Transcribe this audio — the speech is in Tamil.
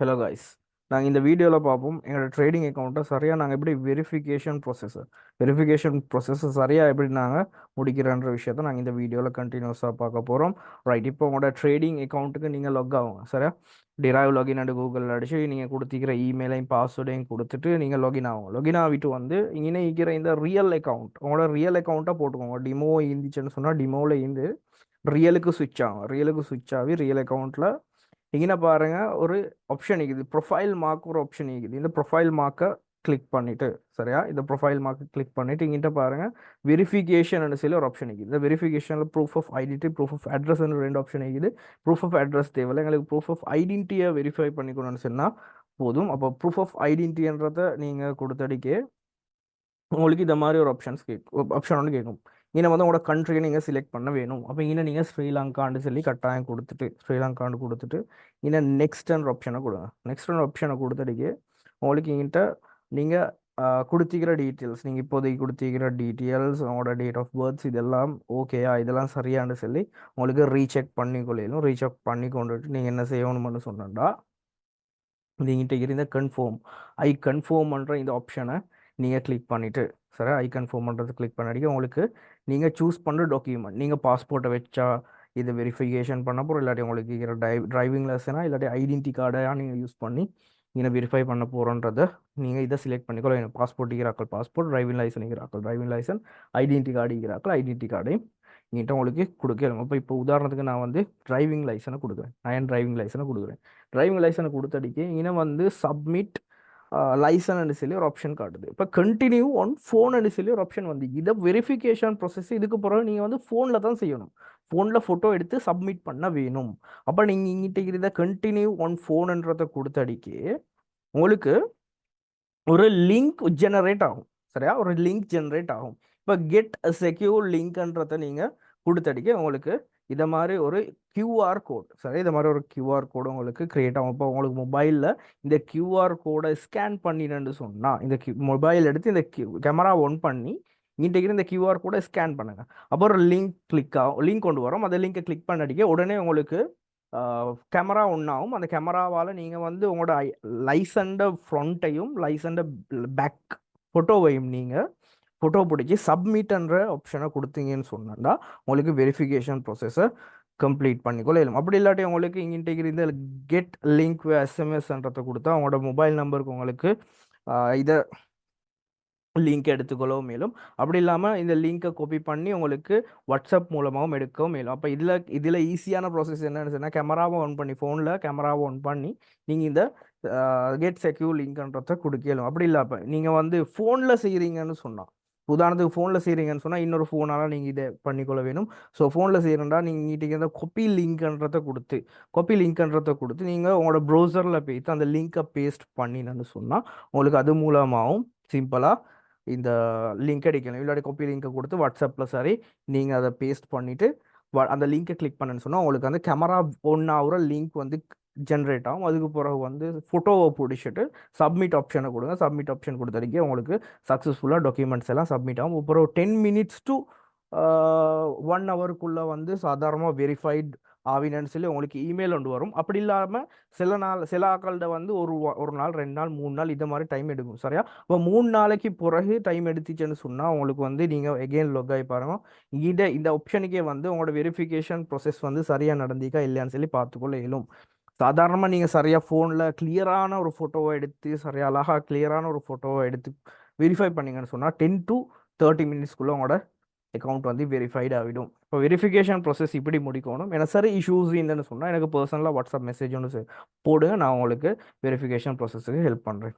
ஹலோ காய்ஸ் நாங்கள் இந்த வீடியோவில் பார்ப்போம் எங்களோட ட்ரேடிங் அக்கௌண்ட்டை சரியாக நாங்கள் எப்படி வெரிஃபிகேஷன் ப்ரொசஸர் வெரிஃபிகேஷன் ப்ரொசஸை சரியாக எப்படி நாங்கள் முடிக்கிறன்ற விஷயத்த நாங்கள் இந்த வீடியோவில் கண்டினியூஸாக பார்க்க போகிறோம் ரைட் இப்போ உங்களோட ட்ரேடிங் அக்கௌண்ட்டுக்கு நீங்கள் லொக் ஆகுங்க சரியா? டிரைவ் லாகின் அண்டு கூகுளில் அடிச்சு நீங்கள் கொடுத்திக்கிற இமெயிலையும் பாஸ்வேர்டையும் கொடுத்துட்டு நீங்கள் லாகின் ஆகும் லாகின் ஆகிட்டு வந்து இங்கே இருக்கிற இந்த ரியல் அக்கௌண்ட் உங்களோட ரியல் அக்கௌண்ட்டாக போட்டுக்கோங்க. டிமோ இருந்துச்சுன்னு சொன்னால் டிமோவில் இருந்து ரியலுக்கு சுவிட்ச் ஆகும் ரியலுக்கு சுவிட்ச் ஆகி ரியல் அக்கௌண்ட்டில் இங்கே பாருங்க ஒரு ஆப்ஷன் இருக்குது. ப்ரொஃபைல் மார்க் ஒரு ஆப்ஷன் இருக்குது. இந்த ப்ரொஃபைல் மார்க்கை கிளிக் பண்ணிட்டு சரியா? இந்த ப்ரொஃபைல் மார்க்கை கிளிக் பண்ணிட்டு இங்கிட்ட பாருங்க. வெரிஃபிகேஷன் சொல்லி ஒரு ஆப்ஷன் இருக்குது. இந்த வெரிஃபிகேஷனில் proof of identity proof of address ரெண்டு ஆப்ஷன் இருக்குது. ப்ரூஃப் ஆஃப் அட்ரஸ் தேவையில்லை. எங்களுக்கு ப்ரூஃப் ஆஃப் ஐடென்டியை வெரிஃபை பண்ணிக்கணும்னு சொன்னால் போதும். அப்போ ப்ரூஃப் ஆஃப் ஐடென்டின்றத நீங்கள் கொடுத்தடிக்கே உங்களுக்கு இந்த மாதிரி ஒரு ஆப்ஷன்ஸ் கேட்கும் ஆப்ஷன் ஒன்று கேட்கும் இங்கே வந்து உங்களோட கண்ட்ரியை நீங்கள் செலக்ட் பண்ண வேணும். அப்போ இன்னும் நீங்கள் ஸ்ரீலங்கான்னு சொல்லி கட்டாயம் கொடுத்துட்டு ஸ்ரீலங்கான்னு கொடுத்துட்டு இன்னும் நெக்ஸ்ட் அண்ட் ஆப்ஷனை கொடுங்க. நெக்ஸ்ட் அண்ட் ஆப்ஷனை கொடுத்துட்டு உங்களுக்கு என்கிட்ட நீங்கள் கொடுத்திக்கிற டீட்டெயில்ஸ் நீங்கள் இப்போதைக்கு கொடுத்திக்கிற டீட்டெயில்ஸ் உங்களோட டேட் ஆஃப் பர்த்ஸ் இதெல்லாம் ஓகேயா இதெல்லாம் சரியான்னு சொல்லி உங்களுக்கு ரீசெக் பண்ணி கொள்ளையிலும் ரீசெக் பண்ணி கொண்டுட்டு நீங்கள் என்ன செய்யணும்னு சொன்னா நீங்கிட்ட இருந்த கன்ஃபார்ம் ஐ கன்ஃபார்ம்ன்ற இந்த ஆப்ஷனை நீங்கள் கிளிக் பண்ணிவிட்டு சரி ஐ கன்ஃபார்ம் பண்ணுறது கிளிக் பண்ணடிக்க உங்களுக்கு நீங்கள் சூஸ் பண்ணுற டாக்குமெண்ட் நீங்கள் பாஸ்போர்ட்டை வச்சா இது வெரிஃபிகேஷன் பண்ண போகிறோம் இல்லாட்டி உங்களுக்கு இருக்கிற டிரைவ் டிரைவிங் லைசனா இல்லாட்டி ஐடென்டி கார்டையாக நீங்கள் யூஸ் பண்ணி நீங்கள் வெரிஃபை பண்ண போகிறோன்றத நீங்கள் இதை செலக்ட் பண்ணிக்கோ பாஸ்போர்ட் இருக்கிறாக்கள் பாஸ்போர்ட் டிரைவிங் லைசன் இருக்கிறாக்கள் டிரைவிங் லைசன் ஐடென்டி கார்டு இருக்கிறாக்கள் ஐடென்டி கார்டையும் என்கிட்ட உங்களுக்கு கொடுக்கணும். அப்போ இப்போ உதாரணத்துக்கு நான் வந்து டிரைவிங் லைசனை கொடுக்குறேன். நான் டிரைவிங் லைசனை கொடுக்குறேன். டிரைவிங் லைசனை கொடுத்தடிக்கு இன்னும் வந்து சப்மிட் லைசன் சொல்லி ஒரு ஆப்ஷன் காட்டுது. இப்போ கண்டினியூ ஒன் ஃபோன் சொல்லி ஒரு ஆப்ஷன் வந்து இதை வெரிஃபிகேஷன் ப்ரொசஸ் இதுக்கு பிறகு நீங்கள் வந்து ஃபோனில் தான் செய்யணும். ஃபோனில் ஃபோட்டோ எடுத்து சப்மிட் பண்ண வேணும். அப்போ நீங்கள் இங்கிட்ட இருக்கிற கண்டினியூ ஒன் ஃபோனுன்றதை கொடுத்தடிக்கு உங்களுக்கு ஒரு லிங்க் ஜெனரேட் ஆகும். சரியா? ஒரு லிங்க் ஜெனரேட் ஆகும். இப்போ கெட் செக்யூர் லிங்க்ன்றதை நீங்கள் கொடுத்தடிக்க உங்களுக்கு இதை மாதிரி ஒரு கியூஆர் கோட் சரி இதை மாதிரி ஒரு கியூஆர் கோடு உங்களுக்கு கிரியேட் ஆகும். இப்போ உங்களுக்கு மொபைலில் இந்த கியூஆர் கோடை ஸ்கேன் பண்ணிடுன்னு சொன்னால் இந்த மொபைல் எடுத்து இந்த கேமரா ஒன் பண்ணி இன்றைக்கு இந்த கியூஆர் கோடை ஸ்கேன் பண்ணுங்கள் அப்புறம் ஒரு லிங்க் கிளிக் ஆகும் லிங்க் கொண்டு வரும். அந்த லிங்கை கிளிக் பண்ணடிக்க உடனே உங்களுக்கு கேமரா ஒன்றாகும் அந்த கேமராவால் நீங்கள் வந்து உங்களோட லைசண்ட ஃப்ரண்ட்டையும் லைசண்ட பேக் ஃபோட்டோவையும் நீங்கள் ஃபோட்டோ பிடிச்சி சப்மிட்ன்ற ஆப்ஷனை கொடுத்தீங்கன்னு சொன்னா உங்களுக்கு வெரிஃபிகேஷன் ப்ரொசஸை கம்ப்ளீட் பண்ணிக்கொள்ள இயலும். அப்படி இல்லாட்டி உங்களுக்கு இன்றைக்கு இந்த கெட் லிங்க் எஸ்எம்எஸ்ன்றதை கொடுத்தா அவங்களோட மொபைல் நம்பருக்கு உங்களுக்கு இதை லிங்க் எடுத்துக்கொள்ளவும் மேலும் அப்படி இல்லாமல் இந்த லிங்கை காப்பி பண்ணி உங்களுக்கு வாட்ஸ்அப் மூலமாகவும் எடுக்கவும் மேலும் அப்போ இதில் இதில் ஈஸியான ப்ராசஸ் என்னன்னு சொன்னால் கேமராவை ஆன் பண்ணி ஃபோனில் கேமராவை ஆன் பண்ணி நீங்கள் இந்த கெட் செக்யூர் லிங்க்ன்றதை கொடுக்கலாம் அப்படி இல்லை அப்போ நீங்கள் வந்து ஃபோனில் செய்கிறீங்கன்னு சொன்னால் உதாரணத்துக்கு ஃபோனில் செய்கிறீங்கன்னு சொன்னால் இன்னொரு ஃபோனால் நீங்கள் இதை பண்ணிக்கொள்ள வேணும் ஸோ ஃபோனில் செய்கிறேன்டா நீங்கள் இங்கிட்ட இந்த கொப்பி லிங்க்ன்றதை கொடுத்து கொப்பி லிங்க்ன்றதை கொடுத்து நீங்கள் உங்களோட ப்ரௌசரில் போய்த்து அந்த லிங்க்கை பேஸ்ட் பண்ணினு சொன்னால் உங்களுக்கு அது மூலமாகவும் சிம்பிளாக இந்த லிங்க் அடிக்கணும் இல்லாட்டி கொப்பி லிங்கை கொடுத்து வாட்ஸ்அப்பில் சரி நீங்கள் அதை பேஸ்ட் பண்ணிவிட்டு அந்த லிங்க்கை கிளிக் பண்ணுன்னு சொன்னால் உங்களுக்கு வந்து கேமரா ஒன் ஆகிற லிங்க் வந்து ஜென்ரேட் ஆகும். அதுக்கு பிறகு வந்து ஃபோட்டோவை பிடிச்சிட்டு சப்மிட் ஆப்ஷனை கொடுங்க. சப்மிட் ஆப்ஷன் கொடுத்தடிக்க உங்களுக்கு சக்ஸஸ்ஃபுல்லாக டாக்குமெண்ட்ஸ் எல்லாம் சப்மிட் ஆகும். அப்புறம் டென் மினிட்ஸ் டு ஒன் ஹவருக்குள்ளே வந்து சாதாரணமாக வெரிஃபைட் ஆவினன்னு சொல்லி உங்களுக்கு இமெயில் ஒன்று வரும். அப்படி இல்லாமல் சில நாள் சில ஆக்கள்கிட்ட வந்து ஒரு ஒரு நாள் ரெண்டு நாள் மூணு நாள் இந்த மாதிரி டைம் எடுக்கும். சரியா? இப்போ மூணு நாளைக்கு பிறகு டைம் எடுத்துச்சுன்னு சொன்னால் உங்களுக்கு வந்து நீங்கள் எகெயின் லொக் ஆகி பாருங்க. இதை இந்த ஆப்ஷனுக்கே வந்து உங்களோட வெரிஃபிகேஷன் ப்ரொசஸ் வந்து சரியாக நடந்திக்கா இல்லையான்னு சொல்லி பார்த்துக்கொள்ள இயலும். சாதாரணமாக நீங்கள் சரியாக ஃபோனில் கிளியரான ஒரு ஃபோட்டோவை எடுத்து சரியாக அழகாக கிளியரான ஒரு ஃபோட்டோவை எடுத்து வெரிஃபை பண்ணிங்கன்னு சொன்னால் டென் டு தேர்ட்டி மினிட்ஸ்க்குள்ளே உங்களோட அக்கௌண்ட் வந்து வெரிஃபைடு ஆகிடும் இப்போ வெரிஃபிகேஷன் ப்ராசஸ் இப்படி முடிக்கணும். எனக்கு சரி இஷ்யூஸ் இல்லைன்னு சொன்னால் எனக்கு பர்சனலாக வாட்ஸ்அப் மெசேஜ் ஒன்று போடுங்க நான் உங்களுக்கு வெரிஃபிகேஷன் ப்ராசஸுக்கு ஹெல்ப் பண்ணுறேன்